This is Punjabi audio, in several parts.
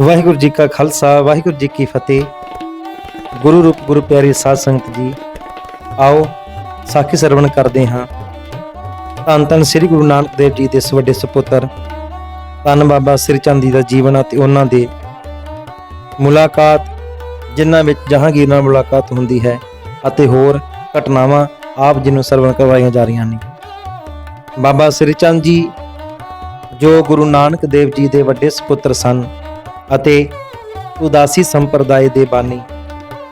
ਵਾਹਿਗੁਰੂ ਜੀ ਕਾ ਖਾਲਸਾ, ਵਾਹਿਗੁਰੂ ਜੀ ਕੀ ਫਤਿਹ। ਗੁਰੂ ਰੂਪ, ਗੁਰੂ ਪਿਆਰੀ ਸਾਧ ਸੰਗਤ ਜੀ, ਆਓ ਸਾਖੀ ਸਰਵਣ ਕਰਦੇ ਹਾਂ। ਧੰਨ ਧੰਨ ਸ੍ਰੀ ਗੁਰੂ ਨਾਨਕ ਦੇਵ ਜੀ ਦੇ ਇਸ ਵੱਡੇ ਸੁਪੁੱਤਰ, ਧੰਨ ਬਾਬਾ ਸ੍ਰੀ ਚੰਦ ਜੀ ਦਾ ਜੀਵਨ ਅਤੇ ਉਹਨਾਂ ਦੇ ਮੁਲਾਕਾਤ, ਜਿਨ੍ਹਾਂ ਵਿੱਚ ਜਹਾਂਗੀਰ ਨਾਲ ਮੁਲਾਕਾਤ ਹੁੰਦੀ ਹੈ ਅਤੇ ਹੋਰ ਘਟਨਾਵਾਂ ਆਪ ਜੀ ਨੂੰ ਸਰਵਣ ਕਰਵਾਈਆਂ ਜਾ ਰਹੀਆਂ ਨੇ। ਬਾਬਾ ਸ੍ਰੀ ਚੰਦ ਜੀ, ਜੋ ਗੁਰੂ ਨਾਨਕ ਦੇਵ ਜੀ ਦੇ ਵੱਡੇ ਸੁਪੁੱਤਰ ਸਨ ਅਤੇ ਉਦਾਸੀ ਸੰਪਰਦਾਇ ਦੇ ਬਾਨੀ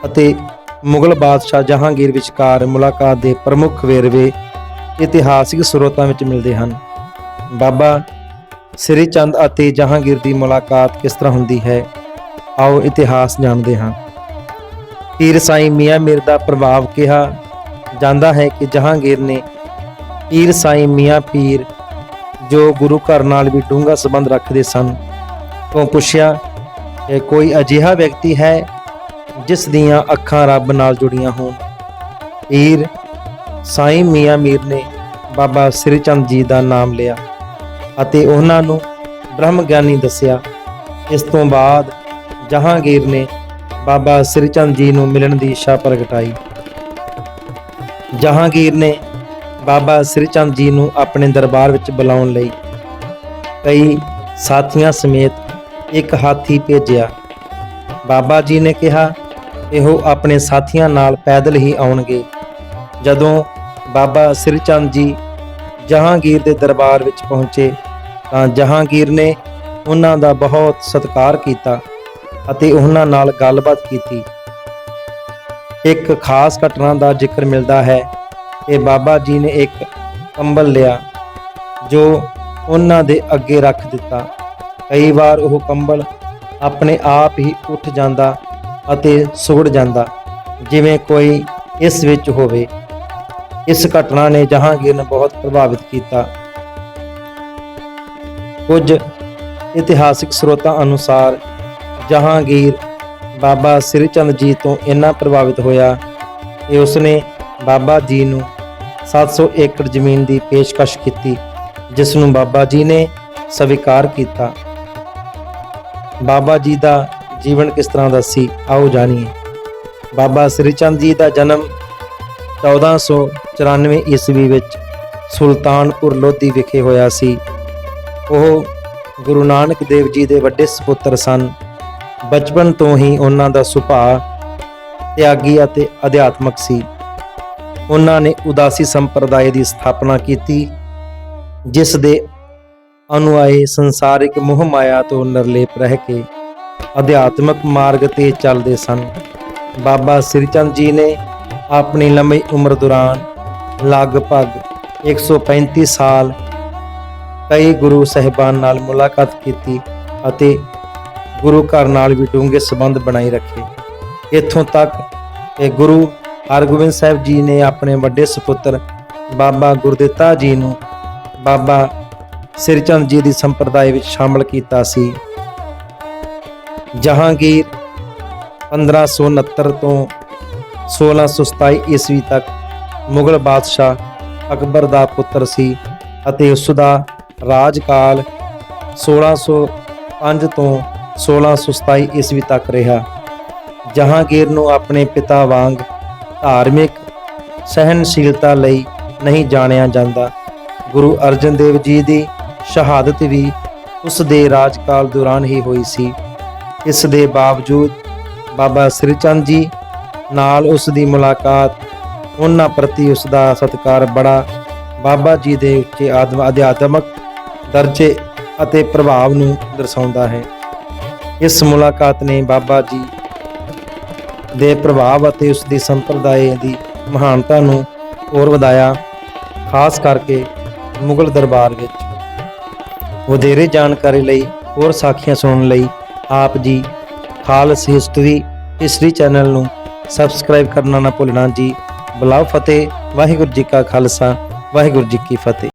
ਅਤੇ ਮੁਗਲ ਬਾਦਸ਼ਾਹ ਜਹਾਂਗੀਰ ਵਿਚਕਾਰ ਮੁਲਾਕਾਤ ਦੇ ਪ੍ਰਮੁੱਖ ਵੇਰਵੇ ਇਤਿਹਾਸਿਕ ਸਰੋਤਾਂ ਵਿੱਚ ਮਿਲਦੇ ਹਨ। ਬਾਬਾ ਸ੍ਰੀ ਚੰਦ ਅਤੇ ਜਹਾਂਗੀਰ ਦੀ ਮੁਲਾਕਾਤ ਕਿਸ ਤਰ੍ਹਾਂ ਹੁੰਦੀ ਹੈ? ਆਓ ਇਤਿਹਾਸ ਜਾਣਦੇ ਹਾਂ। ਪੀਰ ਸਾਈਂ ਮੀਆਂ ਮੀਰ ਦਾ ਪ੍ਰਭਾਵ ਕਿਹਾ ਜਾਂਦਾ ਹੈ ਕਿ ਜਹਾਂਗੀਰ ਨੇ ਪੀਰ ਸਾਈਂ ਮੀਆਂ ਪੀਰ ਜੋ ਗੁਰੂ ਘਰ ਨਾਲ ਵੀ ਡੂੰਘਾ ਸੰਬੰਧ ਰੱਖਦੇ ਸਨ ਤੋਂ ਪੁੱਛਿਆ ਕਿ ਕੋਈ ਅਜਿਹਾ ਵਿਅਕਤੀ ਹੈ ਜਿਸ ਦੀਆਂ ਅੱਖਾਂ ਰੱਬ ਨਾਲ ਜੁੜੀਆਂ ਹੋਣ। ਪੀਰ ਸਾਈਂ ਮੀਆਂ ਮੀਰ ਨੇ ਬਾਬਾ ਸ੍ਰੀ ਚੰਦ ਜੀ ਦਾ ਨਾਮ ਲਿਆ ਅਤੇ ਉਹਨਾਂ ਨੂੰ ਬ੍ਰਹਮ ਗਿਆਨੀ ਦੱਸਿਆ। ਇਸ ਤੋਂ ਬਾਅਦ ਜਹਾਂਗੀਰ ਨੇ ਬਾਬਾ ਸ੍ਰੀ ਚੰਦ ਜੀ ਨੂੰ ਮਿਲਣ ਦੀ ਇੱਛਾ ਪ੍ਰਗਟਾਈ। ਜਹਾਂਗੀਰ ਨੇ ਬਾਬਾ ਸ੍ਰੀ ਚੰਦ ਜੀ ਨੂੰ ਆਪਣੇ ਦਰਬਾਰ ਵਿੱਚ ਬੁਲਾਉਣ ਲਈ ਕਈ ਸਾਥੀਆਂ ਸਮੇਤ ਇੱਕ ਹਾਥੀ ਭੇਜਿਆ। ਬਾਬਾ ਜੀ ਨੇ ਕਿਹਾ, ਇਹੋ ਆਪਣੇ ਸਾਥੀਆਂ ਨਾਲ ਪੈਦਲ ਹੀ ਆਉਣਗੇ। ਜਦੋਂ ਬਾਬਾ ਸ੍ਰੀ ਚੰਦ ਜੀ ਜਹਾਂਗੀਰ ਦੇ ਦਰਬਾਰ ਵਿੱਚ ਪਹੁੰਚੇ, ਤਾਂ ਜਹਾਂਗੀਰ ਨੇ ਉਹਨਾਂ ਦਾ ਬਹੁਤ ਸਤਿਕਾਰ ਕੀਤਾ ਅਤੇ ਉਹਨਾਂ ਨਾਲ ਗੱਲਬਾਤ ਕੀਤੀ। ਇੱਕ ਖਾਸ ਘਟਨਾ ਦਾ ਜ਼ਿਕਰ ਮਿਲਦਾ ਹੈ ਕਿ ਬਾਬਾ ਜੀ ਨੇ ਇੱਕ ਕੰਬਲ ਲਿਆ, ਜੋ ਉਹਨਾਂ ਦੇ ਅੱਗੇ ਰੱਖ ਦਿੱਤਾ। ਕਈ ਵਾਰ ਉਹ ਕੰਬਲ ਆਪਣੇ ਆਪ ਹੀ ਉੱਠ ਜਾਂਦਾ ਅਤੇ ਸੁੱੜ ਜਾਂਦਾ, ਜਿਵੇਂ ਕੋਈ ਇਸ ਵਿੱਚ ਹੋਵੇ। ਇਸ ਘਟਨਾ ਨੇ ਜਹਾਂਗੀਰ ਨੂੰ ਬਹੁਤ ਪ੍ਰਭਾਵਿਤ ਕੀਤਾ। ਕੁਝ ਇਤਿਹਾਸਿਕ ਸਰੋਤਾਂ ਅਨੁਸਾਰ ਜਹਾਂਗੀਰ ਬਾਬਾ ਸ੍ਰੀ ਚੰਦ ਜੀ ਤੋਂ ਇੰਨਾ ਪ੍ਰਭਾਵਿਤ ਹੋਇਆ ਕਿ ਉਸਨੇ ਬਾਬਾ ਜੀ ਨੂੰ 700 ਏਕੜ ਜ਼ਮੀਨ ਦੀ ਪੇਸ਼ਕਸ਼ ਕੀਤੀ, ਜਿਸ ਨੂੰ ਬਾਬਾ ਜੀ ਨੇ ਸਵੀਕਾਰ ਕੀਤਾ। ਬਾਬਾ ਜੀ ਦਾ ਜੀਵਨ ਕਿਸ ਤਰ੍ਹਾਂ ਦਾ ਸੀ? ਆਓ ਜਾਣੀਏ। ਬਾਬਾ ਸ੍ਰੀ ਚੰਦ ਜੀ ਦਾ ਜਨਮ 1494 ਈਸਵੀ ਵਿੱਚ ਸੁਲਤਾਨਪੁਰ ਲੋਧੀ ਵਿਖੇ ਹੋਇਆ ਸੀ। ਉਹ ਗੁਰੂ ਨਾਨਕ ਦੇਵ ਜੀ ਦੇ ਵੱਡੇ ਸੁਪੁੱਤਰ ਸਨ। ਬਚਪਨ ਤੋਂ ਹੀ ਉਹਨਾਂ ਦਾ ਸੁਭਾਅ ਤਿਆਗੀ ਅਤੇ ਅਧਿਆਤਮਕ ਸੀ। ਉਹਨਾਂ ਨੇ ਉਦਾਸੀ ਸੰਪਰਦਾਇ ਦੀ ਸਥਾਪਨਾ ਕੀਤੀ, ਜਿਸ ਦੇ ਅਨੁਆਈ ਸੰਸਾਰਿਕ ਮੋਹ ਮਾਇਆ ਤੋਂ ਨਿਰਲੇਪ ਰਹਿ ਕੇ ਅਧਿਆਤਮਕ ਮਾਰਗ ਤੇ ਚੱਲਦੇ ਸਨ। ਬਾਬਾ ਸ੍ਰੀ ਚੰਦ ਜੀ ਨੇ ਆਪਣੀ ਲੰਮੀ ਉਮਰ ਦੌਰਾਨ ਲਗਭਗ 135 ਸਾਲ ਕਈ ਗੁਰੂ ਸਹਿਬਾਨ ਨਾਲ ਮੁਲਾਕਾਤ ਕੀਤੀ ਅਤੇ ਗੁਰੂ ਘਰ ਨਾਲ ਵੀ ਡੂੰਘੇ ਸੰਬੰਧ ਬਣਾਈ ਰੱਖੇ। ਇੱਥੋਂ ਤੱਕ ਕਿ ਗੁਰੂ ਹਰਗੋਬਿੰਦ ਸਾਹਿਬ ਜੀ ਨੇ ਆਪਣੇ ਵੱਡੇ ਸੁਪੁੱਤਰ ਬਾਬਾ ਗੁਰਦਿੱਤਾ ਜੀ ਨੂੰ ਬਾਬਾ ਸ੍ਰੀ ਜੀ ਦੀ ਸੰਪਰਦਾਇ ਵਿੱਚ ਸ਼ਾਮਲ ਕੀਤਾ ਸੀ। ਜਹਾਂਗੀਰ 1569 ਤੋਂ 1627 ਈਸਵੀ ਤੱਕ ਮੁਗਲ ਬਾਦਸ਼ਾਹ ਅਕਬਰ ਦਾ ਪੁੱਤਰ ਸੀ ਅਤੇ ਉਸ ਦਾ ਰਾਜਕਾਲ 1605 ਤੋਂ 1627 ਈਸਵੀ ਤੱਕ ਰਿਹਾ। ਜਹਾਂਗੀਰ ਨੂੰ ਆਪਣੇ ਪਿਤਾ ਵਾਂਗ ਧਾਰਮਿਕ ਸਹਿਨਸ਼ੀਲਤਾ ਲਈ ਨਹੀਂ ਜਾਣਿਆ ਜਾਂਦਾ। ਗੁਰੂ ਅਰਜਨ ਦੇਵ ਜੀ ਦੀ ਸ਼ਹਾਦਤ ਵੀ ਉਸ ਦੇ ਰਾਜਕਾਲ ਦੌਰਾਨ ਹੀ ਹੋਈ ਸੀ। ਇਸ ਦੇ ਬਾਵਜੂਦ ਬਾਬਾ ਸ੍ਰੀ ਚੰਦ ਜੀ ਨਾਲ ਉਸ ਦੀ ਮੁਲਾਕਾਤ, ਉਹਨਾਂ ਪ੍ਰਤੀ ਉਸ ਦਾ ਸਤਿਕਾਰ ਬੜਾ ਬਾਬਾ ਜੀ ਦੇ ਉੱਚੇ ਆਦਮ, ਅਧਿਆਤਮਕ ਦਰਜੇ ਅਤੇ ਪ੍ਰਭਾਵ ਨੂੰ ਦਰਸਾਉਂਦਾ ਹੈ। ਇਸ ਮੁਲਾਕਾਤ ਨੇ ਬਾਬਾ ਜੀ ਦੇ ਪ੍ਰਭਾਵ ਅਤੇ ਉਸ ਦੀ ਸੰਪਰਦਾਇ ਦੀ ਮਹਾਨਤਾ ਨੂੰ ਹੋਰ ਵਧਾਇਆ, ਖਾਸ ਕਰਕੇ ਮੁਗਲ ਦਰਬਾਰ ਵਿੱਚ। ਵਧੇਰੇ ਜਾਣਕਾਰੀ ਲਈ, ਹੋਰ ਸਾਖੀਆਂ ਸੁਣਨ ਲਈ ਆਪ ਜੀ ਖਾਲਸ ਹਿਸਟਰੀ ਹਿਸਟਰੀ ਚੈਨਲ ਨੂੰ ਸਬਸਕ੍ਰਾਈਬ ਕਰਨਾ ਨਾ ਭੁੱਲਣਾ ਜੀ। ਬਲਾਉ ਫਤਿਹ, ਵਾਹਿਗੁਰੂ ਜੀ ਕਾ ਖਾਲਸਾ, ਵਾਹਿਗੁਰੂ ਜੀ ਕੀ ਫਤਿਹ।